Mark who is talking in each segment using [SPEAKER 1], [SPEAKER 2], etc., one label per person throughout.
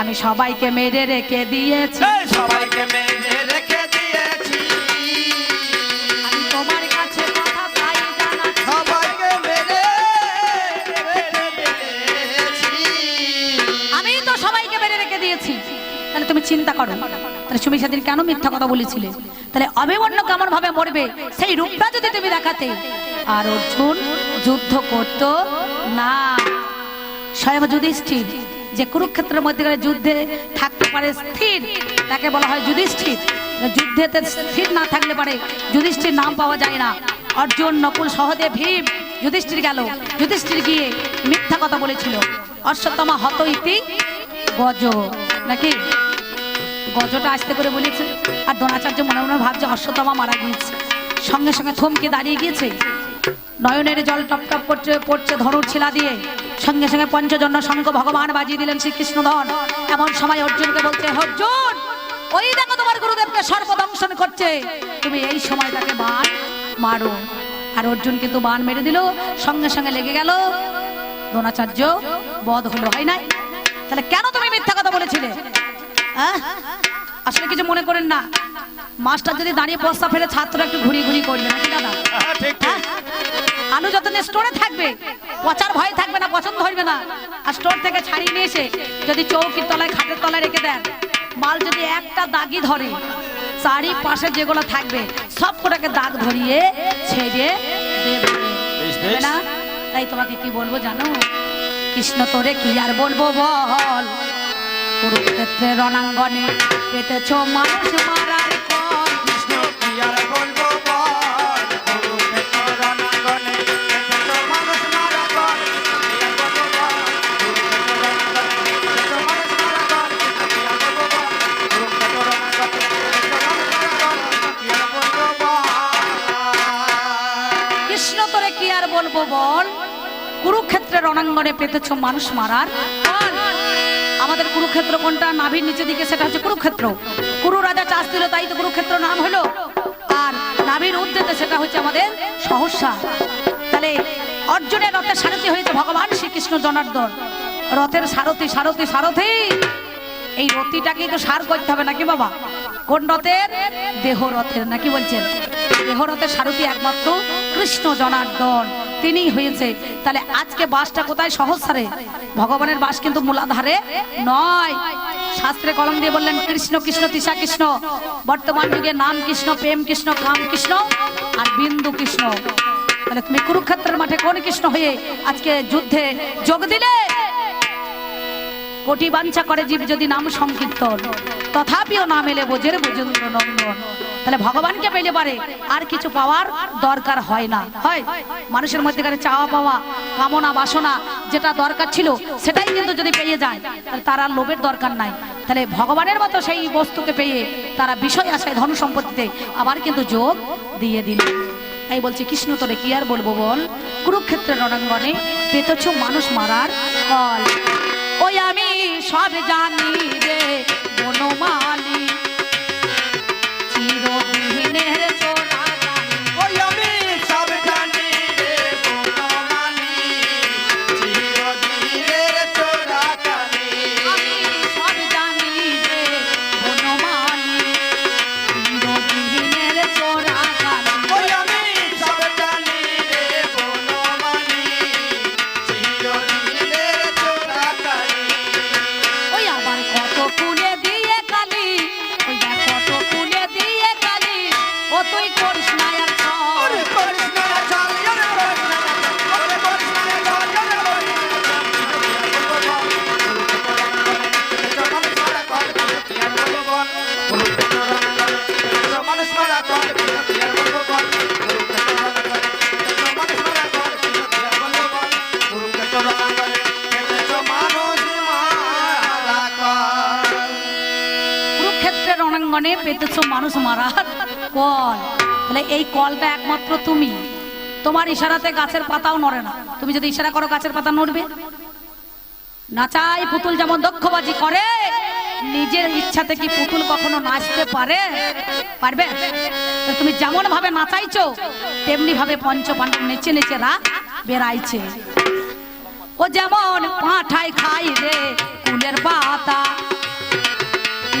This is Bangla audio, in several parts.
[SPEAKER 1] আমি সবাইকে মেরে রেখে দিয়েছি।
[SPEAKER 2] সবাইকে মেরে রেখে দিয়েছি।
[SPEAKER 1] আমি তোমার কাছে কথা তাই জানাচ্ছি।
[SPEAKER 2] সবাইকে মেরে
[SPEAKER 1] আমি তো সবাইকে মেরে রেখে দিয়েছি। তাহলে তুমি চিন্তা করো। তাহলে তুমি সেদিন কেন মিথ্যা কথা বলেছিলে? তাহলে অভিমন্যু কেমন ভাবে মরবে? সেই রূপটা যদি তুমি দেখাতে। আর অর্জুন যুদ্ধ করত না। স্বয়ং যুধিষ্ঠির। যে কুরুক্ষেত্রের মধ্যে যুদ্ধে থাকতে পারে স্থির, তাকে বলা হয় যুধিষ্ঠির। যুদ্ধেতে স্থির না থাকলে পারে যুধিষ্ঠির নাম পাওয়া যায় না। অর্জুন, নকুল, সহদেব, ভীম, যুধিষ্ঠির গেল। যুধিষ্ঠির গিয়ে মিথ্যা কথা বলেছিল। অশ্বত্থমা হত ইতি গজ, নাকি? গজটা আসতে করে বলেছে। আর দ্রোণাচার্য মনে মনে ভাবছে অশ্বত্থমা মারা গিয়েছে। সঙ্গে সঙ্গে থমকে দাঁড়িয়ে গিয়েছে। নয়নের জল টপ টপ করছে, পড়ছে ধনুর ছিলা দিয়ে। সঙ্গে সঙ্গে পঞ্চজন্য শঙ্খ ভগবান বাজিয়ে দিলেন শ্রীকৃষ্ণ ধন। এমন সময় অর্জুনকে বলছে, অর্জুন, ওই দেখো তোমার গুরুদেবকে সর্বদংশন করছে। তুমি এই সময় তাকে বান মারো। আর অর্জুন কিন্তু বান মেরে দিল, সঙ্গে সঙ্গে লেগে গেল। দ্রোণাচার্য বধ হলো, হয় নাই? তাহলে কেন তুমি মিথ্যা কথা বলেছিলে? আসলে কিছু মনে করেন না। মাস্টার যদি দাঁড়িয়ে বস্তা ফেলে ছাত্র একটু ঘুরি ঘুরি করবে নাকি দাদা?
[SPEAKER 2] হ্যাঁ, ঠিক
[SPEAKER 1] আলু যতদিন স্টোরে থাকবে পচার ভয় থাকবে না পছন্দ হইবে না। আর স্টোর থেকে ছাড়িয়ে নিয়ে এসে যদি চৌকির তলায় খাটের তলায় রেখে দেন মাল যদি একটা দাগি ধরে চারি পাশে যেগুলো থাকবে সব কটাকে দাগ ধরিয়ে ছেড়ে দেবে। না? তাই তোমাকে কি বলব জানো? কৃষ্ণ তোরে কি আর বলব বল? কুরুক্ষেত্রের রণাঙ্গনে পেতেছ মানুষ কুরুক্ষেত্রের রণাঙ্গনে পেতেছ মানুষ মারার। আমাদের কুরুক্ষেত্র কোনটা? নাভির নিচে দিকে, সেটা হচ্ছে কুরুক্ষেত্র। কুরু রাজা চাষ দিল, তাই তো কুরুক্ষেত্র নাম হলো। আর নাভির উদ্দেতে সেটা হচ্ছে আমাদের সহসা। তাহলে অর্জুনের রথের সারথি হয়েছে ভগবান শ্রীকৃষ্ণ জনার্দন। রথের সারথি সারথি সারথি! এই রথিটাকে তো সার করতে হবে নাকি বাবা? কোন রথের? দেহ রথের, নাকি বলছেন? দেহ রথের সারথি একমাত্র কৃষ্ণ জনার্দন। তিনিই হয়েছে। তাহলে আজকে বাসটা কোথায়? সহস্রে ভগবানের বাস কিন্তু মূলাধারে নয়। শাস্ত্রে কলম দিয়ে বললেন, কৃষ্ণ কৃষ্ণ তিসা কৃষ্ণ। বর্তমান যুগে নাম কৃষ্ণ, প্রেম কৃষ্ণ, কাম কৃষ্ণ আর বিন্দু কৃষ্ণ। তাহলে তুমি কুরুক্ষেত্রের মাঠে কোন কৃষ্ণ হয়ে আজকে যুদ্ধে যোগ দিলে? কোটি বাঞ্ছা করে জীব যদি নাম সংকীর্তন। তথাপিও না মেলে বোঝের বুজেন্দ্র নন্দন। তাহলে ভগবানকে পেলে পারে, আর কিছু পাওয়ার দরকার হয় না। হয়, মানুষের মধ্যেখানে চাওয়া পাওয়া, কামনা বাসনা যেটা দরকার ছিল, সেটাই কিন্তু যদি পেয়ে যায়, তাহলে তার আর লোভের দরকার নাই। তাহলে ভগবানের মতো সেই বস্তুকে পেয়ে তারা বিষয় আশায় ধন সম্পত্তিতে আবার কিন্তু যোগ দিয়ে দিল। তাই বলছি, কৃষ্ণ তোরে কি আর বলব বল? কুরুক্ষেত্রের রণাঙ্গনে পেতেছ মানুষ মারার ওই আমি সব জানি রে বনমালী
[SPEAKER 2] রণাঙ্গনে
[SPEAKER 1] পেতেছ মানুষ মারার কল। তাহলে এই কলটা একমাত্র তুমি। তোমার ইশারাতে গাছের পাতাও নড়ে না। তুমি যদি ইশারা করো গাছের পাতা নড়বে। নাচাই পুতুল যেমন দক্ষবাজি করে, নিজের ইচ্ছাতে কি পুতুল কখনো নাচতে পারে? পারবে? তুমি যেমন ভাবে নাচাইছো তেমনি ভাবে পঞ্চ পাণ্ডব নেচে নেচে রাত বেড়াইছে। ও যেমন পাঠায় খাই রে, কুলের পাতা। কি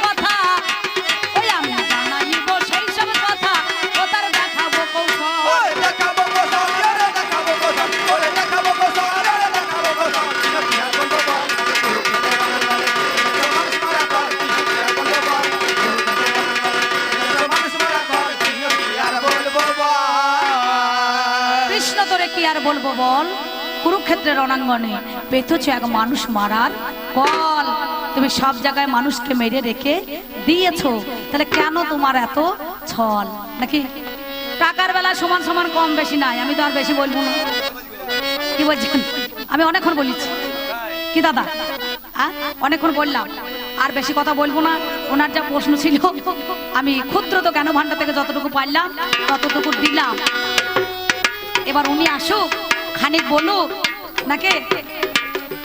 [SPEAKER 1] বল কুরুক্ষেত্রের রণাঙ্গনে। পেতেছ এক মানুষ মারার কল। তুমি সব জায়গায় মানুষকে মেরে রেখে দিয়েছ। তাহলে কেন তোমার এত ছল? নাকি টাকার বেলা সমান সমান কম বেশি নাই? আমি তো আর বেশি বলব না। কি বলছেন? আমি অনেকক্ষণ বলেছি। কি দাদা? হ্যাঁ অনেকক্ষণ বললাম। আর বেশি কথা বলব না। ওনার যা প্রশ্ন ছিল, আমি ক্ষুদ্র তো কেন ভান্ডার থেকে যতটুকু পারলাম ততটুকু দিলাম। এবার উনি আসুক। খানিক বলুক নাকি?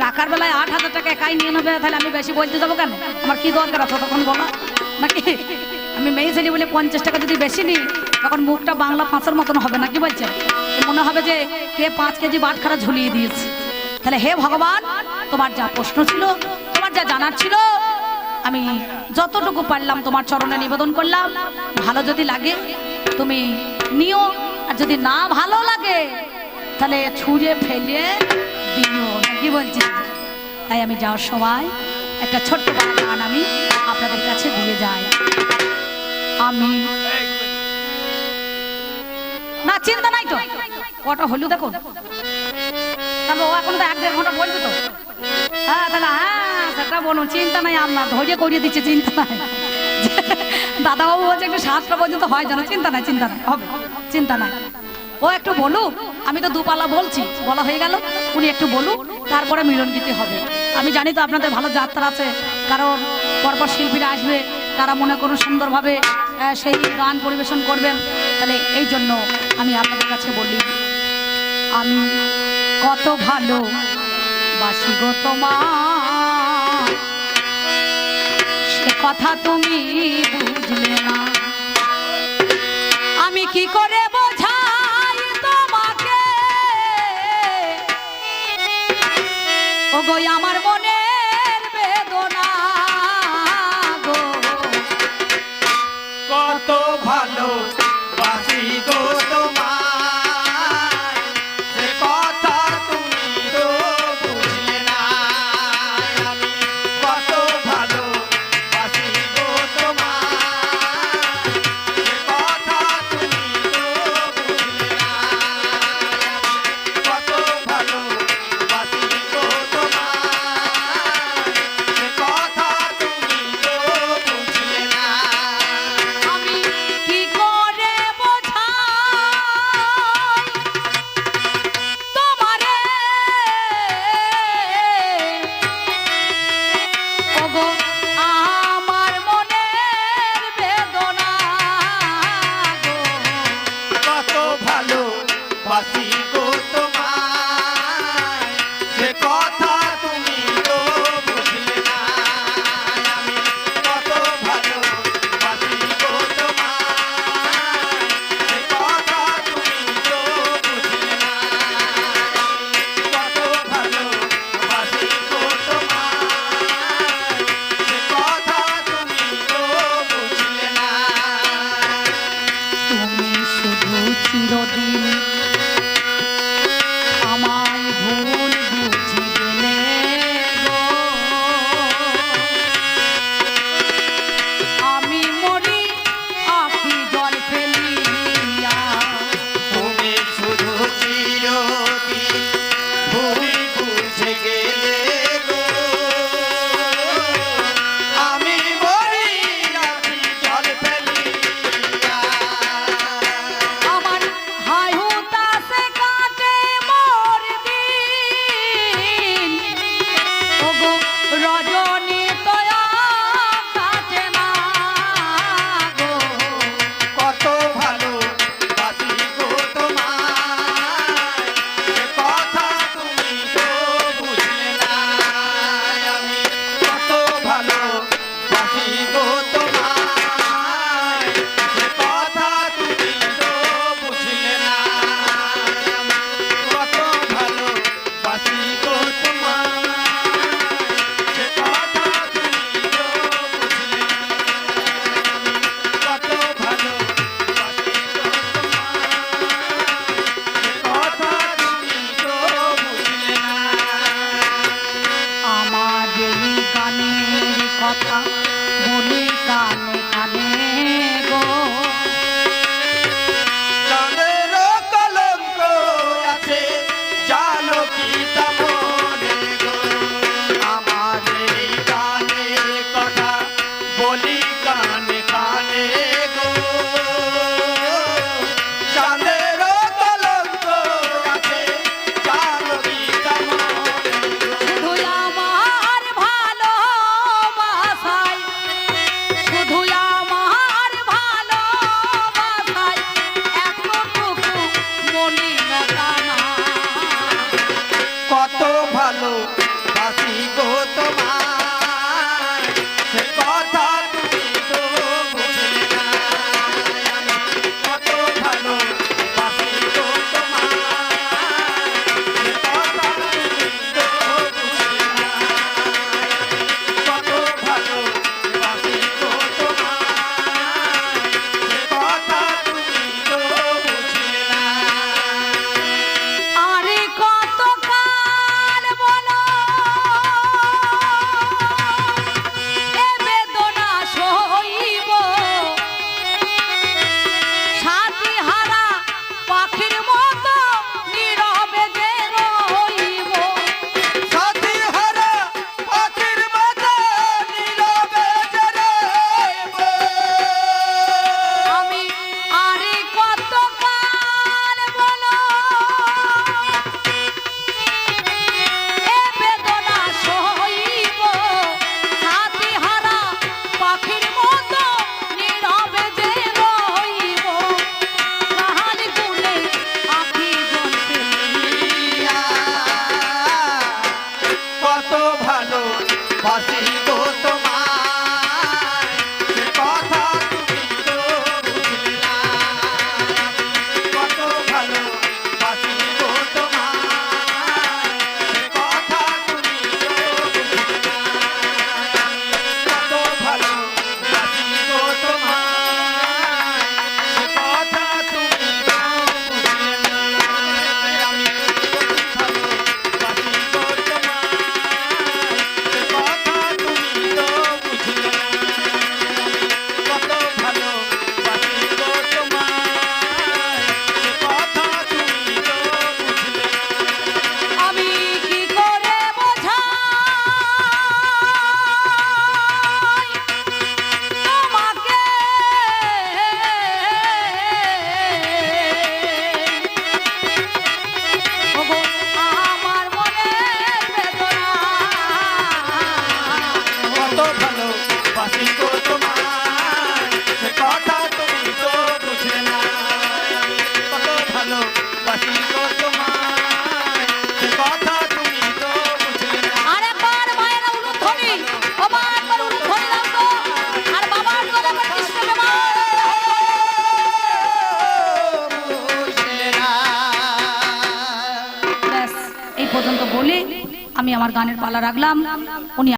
[SPEAKER 1] টাকার বেলায় আট হাজার টাকা একাই নিয়ে নেবে, তাহলে আমি বেশি বলতে যাব কেন? আমার কি দরকার আছে তখন বলা। নাকি? আমি মেয়ে ছেলে বলে পঞ্চাশ টাকা যদি বেশি নিই, তখন মুখটা বাংলা পাঁচের মতন হবে না কি বলছেন মনে হবে যে কে পাঁচ কেজি বাটখারা ঝুলিয়ে দিয়েছে। তাহলে হে ভগবান, তোমার যা প্রশ্ন ছিল, তোমার যা জানার ছিল, আমি যতটুকু পারলাম তোমার চরণে নিবেদন করলাম। ভালো যদি লাগে, তুমি নিও, আর যদি না ভালো লাগে তাহলে ছুঁড়ে ফেলে দিও। কি বলছি? তাই আমি যাওয়ার সময় একটা ছোট্ট গান আমি আপনাদের কাছে দিয়ে যাই। আমি না, চিন্তা নাই তো। কটা হলু দেখো তাহলে ও এখন তো এক দেড় ঘণ্টা বলবে তো। হ্যাঁ তাহলে হ্যাঁ সেটা বলুন, চিন্তা নাই আপনার ধৈর্য করিয়ে দিচ্ছে, চিন্তা নাই। দাদাবাবু বলছে একটু সাতটা পর্যন্ত হয় যেন, চিন্তা নাই চিন্তা নাই, হবে। চিন্তা নাই। ও, একটু বলুক আমি তো দুপালা বলছি, বলা হয়ে গেল, উনি একটু বলুক তারপরে মিলন গীতি হবে। আমি জানি তো আপনাদের ভালো যাত্রা আছে, কারণ পরপর শিল্পীরা আসবে, তারা মনে করুন সুন্দরভাবে সেই গান পরিবেশন করবেন। তাহলে এই জন্য আমি আপনাদের কাছে বলি, আমি কত ভালো বাসি গো তোমার। সে কথা তুমি বুঝলে না। আমি কি করে গো আমার মনের বেদনা গো।
[SPEAKER 2] কত ভালো また。আমার গানের পালা রাখলাম। উনি